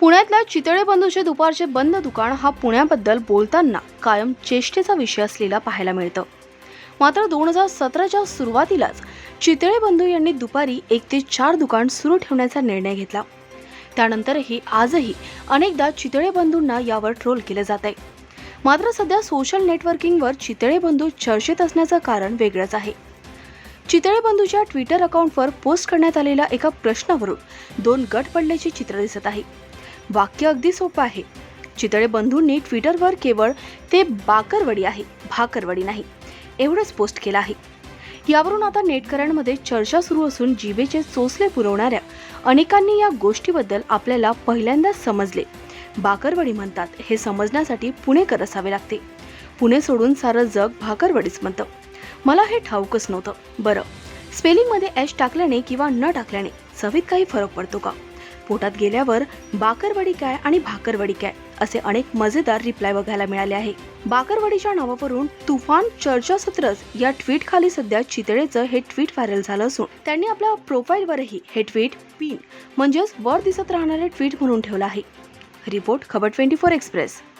पुण्यातल्या चितळे बंधूचे दुपारचे बंद दुकान हा पुण्याबद्दल बोलताना कायम चेष्टेचा विषय असलेला पाहायला मिळतं. मात्र दोन हजार सतराच्या सुरुवातीलाच चितळे बंधू यांनी दुपारी एक ते चार दुकान सुरू ठेवण्याचा निर्णय घेतला. त्यानंतरही आजही अनेकदा चितळे बंधूंना यावर ट्रोल केलं जात आहे मात्र सध्या सोशल नेटवर्किंगवर चितळे बंधू चर्चेत असण्याचं कारण वेगळंच आहे. चितळे बंधूच्या ट्विटर अकाउंटवर पोस्ट करण्यात आलेल्या एका प्रश्नावरून दोन गट पडल्याचे चित्र दिसत आहे. वाक्य अगदी सोपं आहे. चितळे बंधूंनी ट्विटरवर केवळ ते बाकरवडी आहे भाकरवडी नाही एवढंच पोस्ट केलं आहे. यावरून आता नेटकऱ्यांमध्ये चर्चा सुरू असून जिबेचे चोचले पुरवणाऱ्या अनेकांनी या गोष्टीबद्दल आपल्याला पहिल्यांदाच समजले. बाकरवडी म्हणतात हे समजण्यासाठी पुणेकर असावे लागते. पुणे सोडून सारं जग भाकरवडीच म्हणतं. मला हे ठाऊकच नव्हतं. बरं स्पेलिंगमध्ये ॲश टाकल्याने किंवा न टाकल्याने चवीत काही फरक पडतो का? पोटात गेल्यावर बाकरवडी काय आणि भाकरवडी काय असे अनेक मजेदार रिप्लाय बघायला मिळाले आहे. बाकरवडीच्या नावावरून तुफान चर्चासत्रच या ट्विट खाली सध्या चितळेचं हे ट्विट व्हायरल झालं असून त्यांनी आपल्या प्रोफाईलवरही हे ट्विट पिन म्हणजेच वर दिसत राहणारे ट्विट म्हणून ठेवलं आहे. रिपोर्ट खबर ट्वेंटी फोर एक्सप्रेस